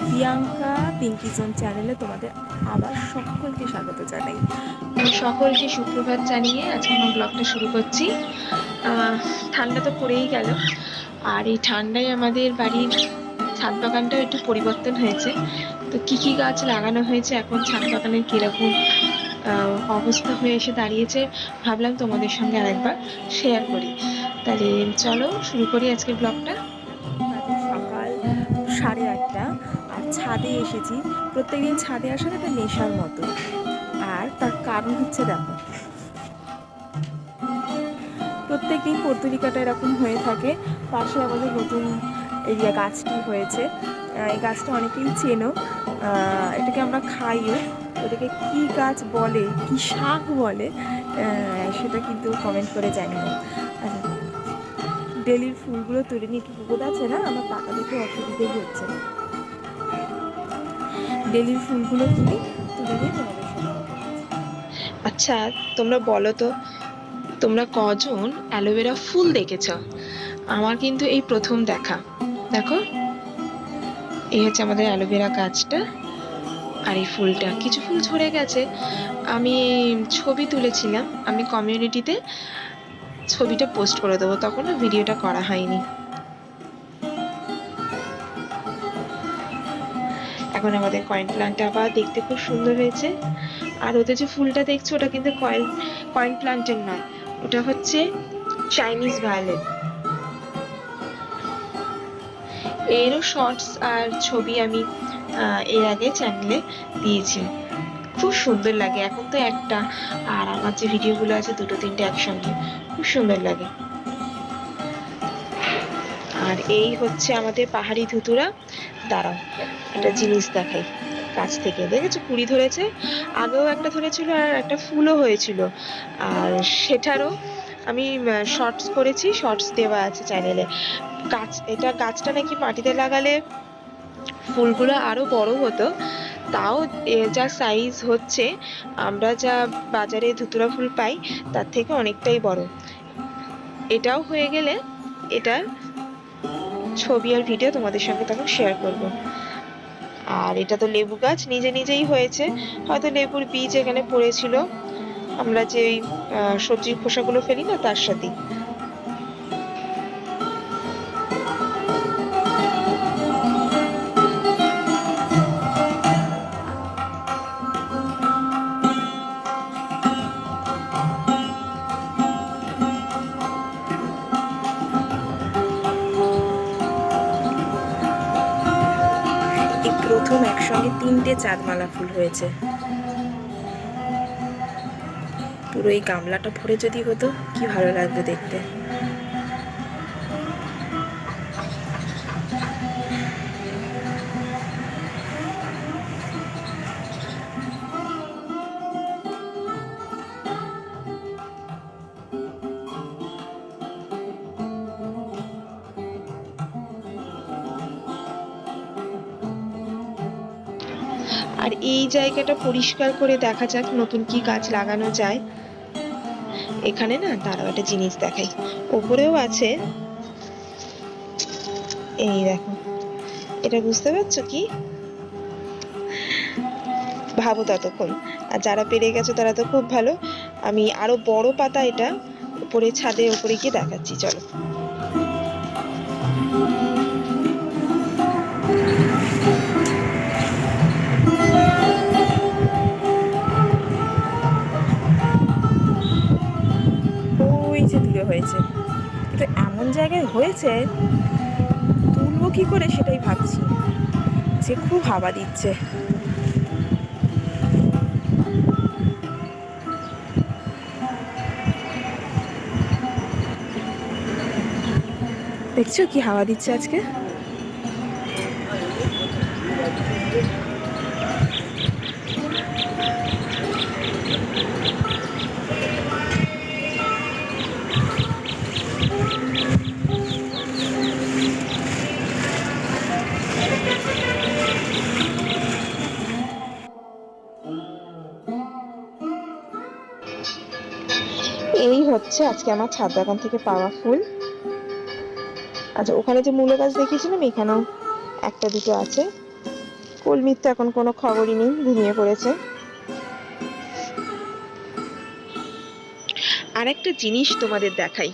Priyanka Pinki zone চ্যানেলে তোমাদের আবার সকলকে স্বাগত জানাই। সকলকে সুপ্রভাত জানিয়ে আজকে আমার ব্লগটা শুরু করছি। ঠান্ডা তো পড়েই গেল। আর এই ঠান্ডায় আমাদের বাড়ির ছাদ বাগানটাও একটু পরিবর্তন হয়েছে। তো কি কি গাছ লাগানো হয়েছে, এখন ছাদ বাগানের কীরকম অবস্থা হয়ে এসে দাঁড়িয়েছে, ভাবলাম তোমাদের সঙ্গে আরেকবার শেয়ার করি। তাহলে চলো শুরু করি আজকের ব্লগটা। সাড়ে আটটা, আর ছাদে এসেছি। প্রত্যেকদিন ছাদে আসার একটা নেশার মতো। আর তার কারণ হচ্ছে দেখো। প্রত্যেকদিন পর্তুলিকাটা এরকম হয়ে থাকে। পাশে আমাদের নতুন এরিয়া গাছটি হয়েছে। এই গাছটা অনেকেই চেনো। এটাকে আমরা খাইও ওটাকে কি গাছ বলে, কি শাক বলে সেটা কিন্তু কমেন্ট করে জানিও। ডেলির ফুলগুলো তুলে নিয়ে একটু পুকুর আছে না, আমার পাতা দেখে অসুবিধেই হচ্ছে। না ডেলির ফুলগুলো তুলি তুলে নিয়ে তোমাদের। আচ্ছা তোমরা বলো তো, তোমরা কজন অ্যালোভেরা ফুল দেখেছ? আমার কিন্তু এই প্রথম দেখা। দেখো, এই হচ্ছে আমাদের অ্যালোভেরা গাছটা আর এই ফুলটা। কিছু ফুল ঝরে গেছে। আমি ছবি তুলেছিলাম, আমি কমিউনিটিতে ছবিটা পোস্ট করে দেবো তখনও ভিডিওটা করা হয়নি। এখন আমাদের কয়েন প্লান্টটা আবার দেখতে খুব সুন্দর হয়েছে। আর ওদের যে ফুলটা দেখছ, ওটা কিন্তু কয়েন কয়েন প্লান্টের নয়, ওটা হচ্ছে চাইনিজ ভায়োলেট। এরও শর্টস আর ছবি আমি এর আগে চ্যানেলে দিয়েছি। খুব সুন্দর লাগে, এখন তো একটা। আর আমার যে ভিডিওগুলো আছে, দুটো তিনটে একসঙ্গে, খুব সুন্দর লাগে। আর এই হচ্ছে আমাদের পাহাড়ি ধুতুরা। দাঁড়াও, একটা জিনিস দেখাই, কাছ থেকে। দেখেছ, কুড়ি ধরেছে? আগেও একটা ধরেছিল আর একটা ফুলও হয়েছিল। আর সেটারও আমি শর্টস করেছি শর্টস দেওয়া আছে চ্যানেলে গাছ, এটা গাছটা নাকি মাটিতে লাগালে ফুলগুলো আরও বড় হতো। তাও যা সাইজ হচ্ছে, আমরা যা বাজারে ধুতুরা ফুল পাই, তার থেকে অনেকটাই বড়। এটাও হয়ে গেলে এটার ছবি আর ভিডিও তোমাদের সঙ্গে তখন শেয়ার করব। আর এটা তো লেবু গাছ, নিজে নিজেই হয়েছে। হয়তো লেবুর বীজ এখানে পড়েছিল। আমরা যে সবজির খোসাগুলো ফেলি না, তার সাথেই। তিনটে চাঁদমালা ফুল হয়েছে। পুরো এই গামলাটা ভরে যদি হতো কি ভালো লাগতো দেখতে। আর এই জায়গাটা পরিষ্কার করে দেখা যাক নতুন কি গাছ লাগানো যায়। এখানে না দাঁড়াও একটা জিনিস দেখাই। ওপরেও আছে। এই দেখো। এটা বুঝতে পারছ কি? ভাবো ততক্ষণ। আর যারা পেরে গেছো তারা তো খুব ভালো। আমি আরও বড় পাতা এটা উপরে ছাদে, উপরে গিয়ে দেখাচ্ছি, চলো। হয়েছে, তুলবো কি করে সেটাই ভাবছি। যে খুব হাওয়া দিচ্ছে। দেখছ কি হাওয়া দিচ্ছে আজকে? হচ্ছে আজকে আমার ছাদ বাগান থেকে পাওয়া ফুল। আচ্ছা ওখানে যে মূলো গাছ দেখিয়েছিলাম এখানেও একটা দুটো আছে। কলমির তো এখন কোনো খবরই নেই, ঘুমিয়ে পড়েছে। আরেকটা জিনিস তোমাদের দেখাই।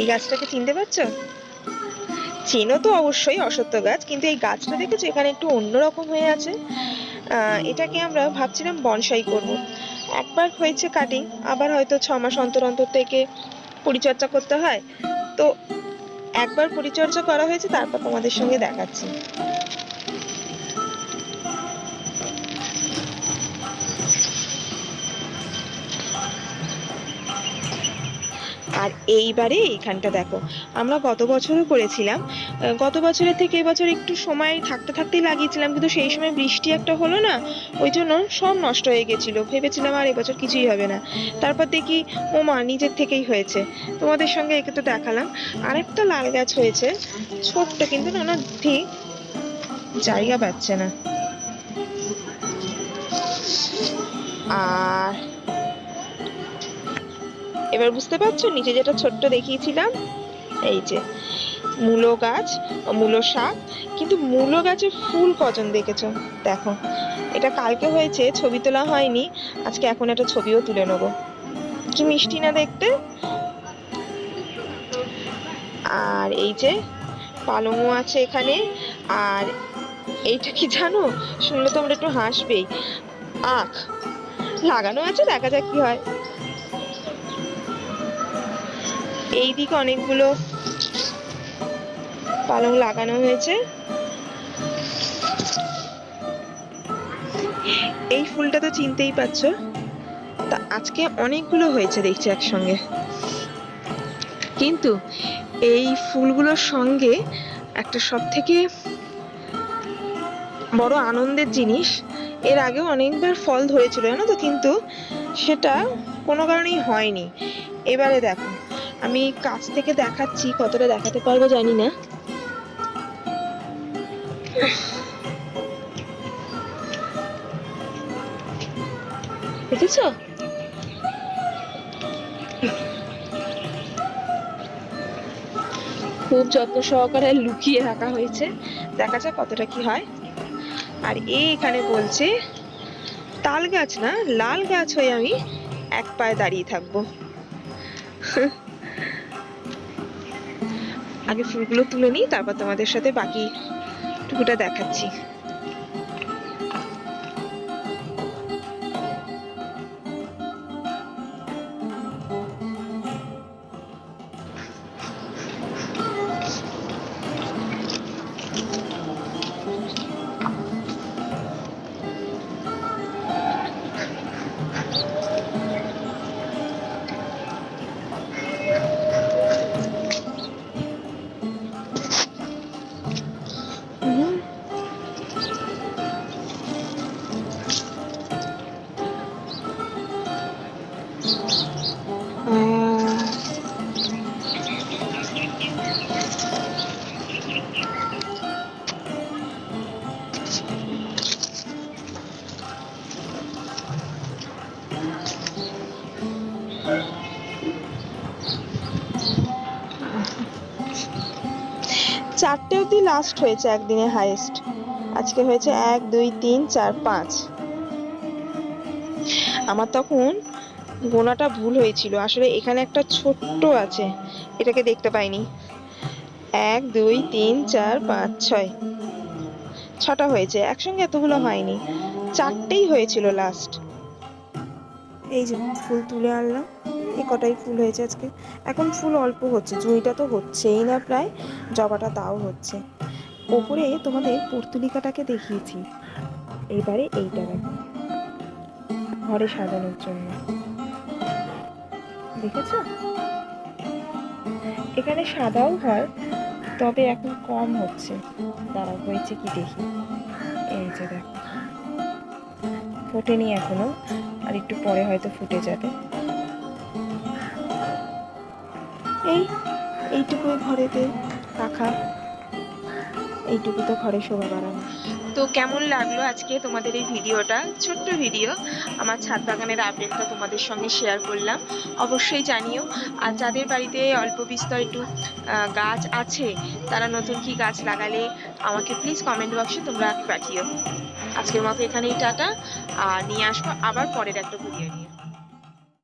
এই গাছটাকে চিনতে পারছ? চেনো তো অবশ্যই অসত্য গাছ, কিন্তু এই গাছটা দেখেছ? এখানে একটু অন্যরকম হয়ে আছে। এটাকে আমরা ভাবছিলাম বনসাই করব। একবার হয়েছে কাটিং আবার হয়তো ছ মাস অন্তর অন্তর থেকে পরিচর্যা করতে হয়। তো একবার পরিচর্যা করা হয়েছে, তারপর তোমাদের সঙ্গে দেখাচ্ছি। আর এইবারে এইখানটা দেখো। আমরা গত বছরও করেছিলাম। গত বছরের থেকে এবছর একটু সময় থাকতে থাকতেই লাগিয়েছিলাম, কিন্তু সেই সময় বৃষ্টি একটা হলো না, ওই জন্য সব নষ্ট হয়ে গেছিল। ভেবেছিলাম আর এবছর কিছুই হবে না। তারপর দেখি ও মা নিজের থেকেই হয়েছে। তোমাদের সঙ্গে একে তো দেখালাম। আরেকটা লাল গাছ হয়েছে, ছোট্ট কিন্তু না ওনার ঠিক জায়গা পাচ্ছে না। আর এবার বুঝতে পারছ? নিচে যেটা ছোট্ট দেখিয়েছিলাম, এই যে মূলো গাছ, মূলো শাক, কিন্তু মূলো গাছের ফুল কজন দেখেছ? দেখো, এটা কালকে হয়েছে, ছবি তোলা হয়নি, আজকে এখন একটা ছবিও তুলে নেব। কি মিষ্টি না দেখতে? আর এই যে পালংও আছে এখানে, আর এইটা কি জানো? শুনলে তোমরা একটু হাসবেই। আখ, লাগানো আছে, দেখা যাক কি হয়। এই দিকে অনেকগুলো পালং লাগানো হয়েছে। এই ফুলটা তো চিনতেই পারছ। তা আজকে অনেকগুলো হয়েছে দেখছি একসঙ্গে। কিন্তু এই ফুলগুলোর সঙ্গে একটা সব থেকে বড় আনন্দের জিনিস, এর আগেও অনেকবার ফল ধরেছিল, জানো তো? কিন্তু সেটা কোনো কারণেই হয়নি। এবারে দেখো। আমি কাছ থেকে দেখাচ্ছি, কতটা দেখাতে পারব জানি না। দেখেছ? খুব যত্ন সহকারে লুকিয়ে রাখা হয়েছে। দেখা যাক কতটা কি হয়। আর এ এখানে বলছে, তাল গাছ না, লাল গাছ হয়ে আমি এক পায়ে দাঁড়িয়ে থাকব। আগে ফুলগুলো তুলে নিই তারপর তোমাদের সাথে বাকি টুকুটা দেখাচ্ছি। চারটে অবধি লাস্ট হয়েছে একদিনে হাইয়েস্ট আজকে হয়েছে এক, দুই, তিন, চার, পাঁচ। আমার তখন গোনাটা ভুল হয়েছিল। আসলে এখানে একটা ছোট্ট আছে। এটাকে দেখতে পাইনি। এক, দুই, তিন, চার, পাঁচ, ছয়। ছটা হয়েছে, একসঙ্গে এতগুলো হয়নি। চারটেই হয়েছিল লাস্ট এই যে ফুল তুলে আনলাম, এই কটাই ফুল হয়েছে আজকে। এখন ফুল অল্প হচ্ছে জুঁইটা তো হচ্ছেই না প্রায়, জবাটা তাও হচ্ছে। ওপরে তোমাদের পর্তুলিকাটাকে দেখিয়েছি, এবারে এইটা দেখো, ঘরে সাজানোর জন্য। দেখেছ? এখানে সাদাও হয় তবে এখন কম হচ্ছে। দাঁড়া হয়েছে কি দেখি। এই যে দেখ। ফোটেনি এখনও, আর একটু পরে হয়তো ফুটে যাবে। এই এইটুকু ঘরেতে, পাখা। এইটুকু তো ঘরে শোভা বাড়ানো তো কেমন লাগল আজকে তোমাদের এই ভিডিওটা? ছোট্ট ভিডিও। আমার ছাদ বাগানের আপডেটটা তোমাদের সঙ্গে শেয়ার করলাম। অবশ্যই জানিও। আর যাদের বাড়িতে অল্প বিস্তর একটু গাছ আছে, তারা নতুন কি গাছ লাগালে আমাকে প্লিজ কমেন্ট বক্সে তোমরা পাঠিও। আজকের মতো এখানেই টাটা। আর নিয়ে আসব আবার পরের একটা ভিডিও